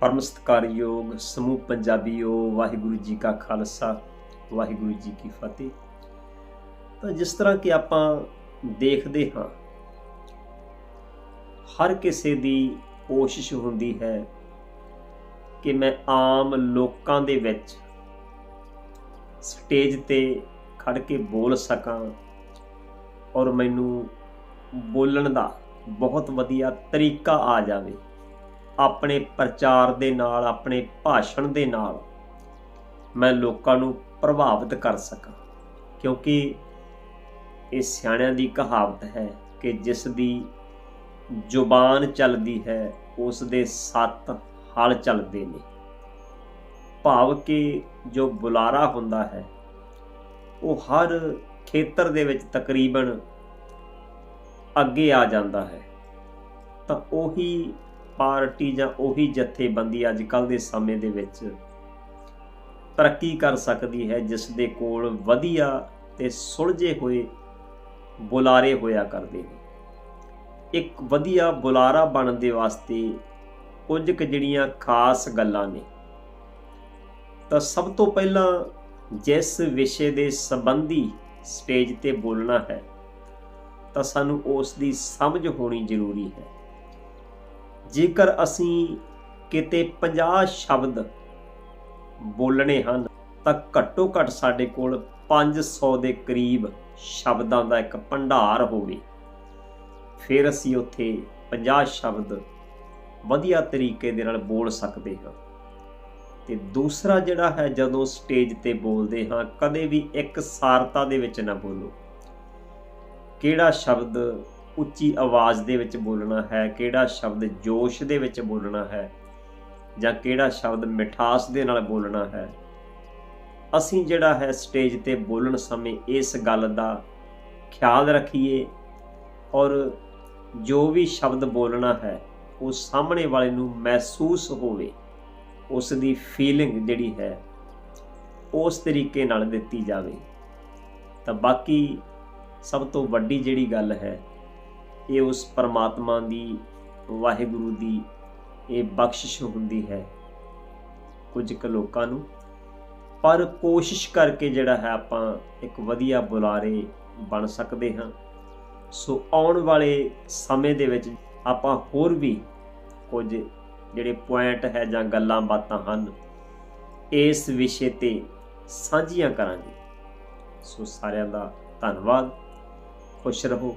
ਪਰਮ ਸਤਿਕਾਰਯੋਗ ਸਮੂਹ ਪੰਜਾਬੀਓ, ਵਾਹਿਗੁਰੂ ਜੀ ਕਾ ਖਾਲਸਾ, ਵਾਹਿਗੁਰੂ ਜੀ ਕੀ ਫਤਿਹ। ਤਾਂ ਜਿਸ ਤਰ੍ਹਾਂ ਕਿ ਆਪਾਂ ਦੇਖਦੇ ਹਾਂ, ਹਰ ਕਿਸੇ ਦੀ ਕੋਸ਼ਿਸ਼ ਹੁੰਦੀ ਹੈ ਕਿ ਮੈਂ ਆਮ ਲੋਕਾਂ ਦੇ ਵਿੱਚ ਸਟੇਜ ਤੇ ਖੜ ਕੇ ਬੋਲ ਸਕਾਂ ਔਰ ਮੈਨੂੰ ਬੋਲਣ ਦਾ ਬਹੁਤ ਵਧੀਆ ਤਰੀਕਾ ਆ ਜਾਵੇ। ਆਪਣੇ ਪ੍ਰਚਾਰ ਦੇ ਨਾਲ, ਆਪਣੇ ਭਾਸ਼ਣ ਦੇ ਨਾਲ ਮੈਂ ਲੋਕਾਂ ਨੂੰ ਪ੍ਰਭਾਵਿਤ ਕਰ ਸਕਾਂ। ਕਿਉਂਕਿ ਇਹ ਸਿਆਣਿਆਂ ਦੀ ਕਹਾਵਤ ਹੈ ਕਿ ਜਿਸ ਦੀ ਜ਼ੁਬਾਨ ਚੱਲਦੀ ਹੈ, ਉਸ ਦੇ ਸੱਤ ਹਲ ਚੱਲਦੇ ਨੇ। ਭਾਵ ਕਿ ਜੋ ਬੁਲਾਰਾ ਹੁੰਦਾ ਹੈ, ਉਹ ਹਰ ਖੇਤਰ ਦੇ ਵਿੱਚ ਤਕਰੀਬਨ ਅੱਗੇ ਆ ਜਾਂਦਾ ਹੈ। ਤਾਂ ਉਹੀ ਪਾਰਟੀ ਜਾਂ ਉਹੀ ਜਥੇਬੰਦੀ ਅੱਜ ਕੱਲ ਦੇ ਸਮੇਂ ਦੇ ਵਿੱਚ ਤਰੱਕੀ ਕਰ ਸਕਦੀ ਹੈ, ਜਿਸ ਦੇ ਕੋਲ ਵਧੀਆ ਤੇ ਸੁਲਝੇ ਹੋਏ ਬੁਲਾਰੇ ਹੋਇਆ ਕਰਦੇ ਨੇ। ਇੱਕ ਵਧੀਆ ਬੁਲਾਰਾ ਬਣਨ ਦੇ ਵਾਸਤੇ ਕੁਝ ਕੁ ਜਿਹੜੀਆਂ ਖਾਸ ਗੱਲਾਂ ਨੇ। ਤਾਂ ਸਭ ਤੋਂ ਪਹਿਲਾਂ ਜਿਸ ਵਿਸ਼ੇ ਦੇ ਸੰਬੰਧੀ ਸਟੇਜ ਤੇ ਬੋਲਣਾ ਹੈ, ਤਾਂ ਸਾਨੂੰ ਉਸ ਦੀ ਸਮਝ ਹੋਣੀ ਜ਼ਰੂਰੀ ਹੈ। ਜੇਕਰ ਅਸੀਂ ਕਿਤੇ 50 ਸ਼ਬਦ ਬੋਲਣੇ ਹਨ, ਤਾਂ ਘੱਟੋ ਘੱਟ ਸਾਡੇ ਕੋਲ 500 ਦੇ ਕਰੀਬ ਸ਼ਬਦਾਂ ਦਾ ਇੱਕ ਭੰਡਾਰ ਹੋਵੇ। ਫਿਰ ਅਸੀਂ ਉੱਥੇ 50 ਸ਼ਬਦ ਵਧੀਆ ਤਰੀਕੇ ਦੇ ਨਾਲ ਬੋਲ ਸਕਦੇ ਹਾਂ। ਤੇ ਦੂਸਰਾ ਜਿਹੜਾ ਹੈ, ਜਦੋਂ ਸਟੇਜ ਤੇ ਬੋਲਦੇ ਹਾਂ, ਕਦੇ ਵੀ ਇੱਕ ਸਾਰਤਾ ਦੇ ਵਿੱਚ ਨਾ ਬੋਲੋ। ਕਿਹੜਾ ਸ਼ਬਦ ਉੱਚੀ ਆਵਾਜ਼ ਦੇ ਵਿੱਚ ਬੋਲਣਾ ਹੈ, ਕਿਹੜਾ ਸ਼ਬਦ ਜੋਸ਼ ਦੇ ਵਿੱਚ ਬੋਲਣਾ ਹੈ ਜਾਂ ਕਿਹੜਾ ਸ਼ਬਦ ਮਿਠਾਸ ਦੇ ਨਾਲ ਬੋਲਣਾ ਹੈ। ਅਸੀਂ ਜਿਹੜਾ ਹੈ ਸਟੇਜ ਤੇ ਬੋਲਣ ਸਮੇਂ ਇਸ ਗੱਲ ਦਾ ਖਿਆਲ ਰੱਖੀਏ ਔਰ ਜੋ ਵੀ ਸ਼ਬਦ ਬੋਲਣਾ ਹੈ, ਉਹ ਸਾਹਮਣੇ ਵਾਲੇ ਨੂੰ ਮਹਿਸੂਸ ਹੋਵੇ, ਉਸ ਦੀ ਫੀਲਿੰਗ ਜਿਹੜੀ ਹੈ, ਉਸ ਤਰੀਕੇ ਨਾਲ ਦਿੱਤੀ ਜਾਵੇ। ਤਾਂ ਬਾਕੀ ਸਭ ਤੋਂ ਵੱਡੀ ਜਿਹੜੀ ਗੱਲ ਹੈ ਇਹ ਉਸ ਪਰਮਾਤਮਾ ਦੀ, ਵਾਹਿਗੁਰੂ ਦੀ ਇਹ ਬਖਸ਼ਿਸ਼ ਹੁੰਦੀ ਹੈ ਕੁਝ ਕੁ ਲੋਕਾਂ ਨੂੰ। ਪਰ ਕੋਸ਼ਿਸ਼ ਕਰਕੇ ਜਿਹੜਾ ਹੈ ਆਪਾਂ ਇੱਕ ਵਧੀਆ ਬੁਲਾਰੇ ਬਣ ਸਕਦੇ ਹਾਂ। ਸੋ ਆਉਣ ਵਾਲੇ ਸਮੇਂ ਦੇ ਵਿੱਚ ਆਪਾਂ ਹੋਰ ਵੀ ਕੁਝ ਜਿਹੜੇ ਪੁਆਇੰਟ ਹੈ ਜਾਂ ਗੱਲਾਂ ਬਾਤਾਂ ਹਨ, ਇਸ ਵਿਸ਼ੇ ਤੇ ਸਾਂਝੀਆਂ ਕਰਾਂਗੇ। ਸੋ ਸਾਰਿਆਂ ਦਾ ਧੰਨਵਾਦ। ਖੁਸ਼ ਰਹੋ।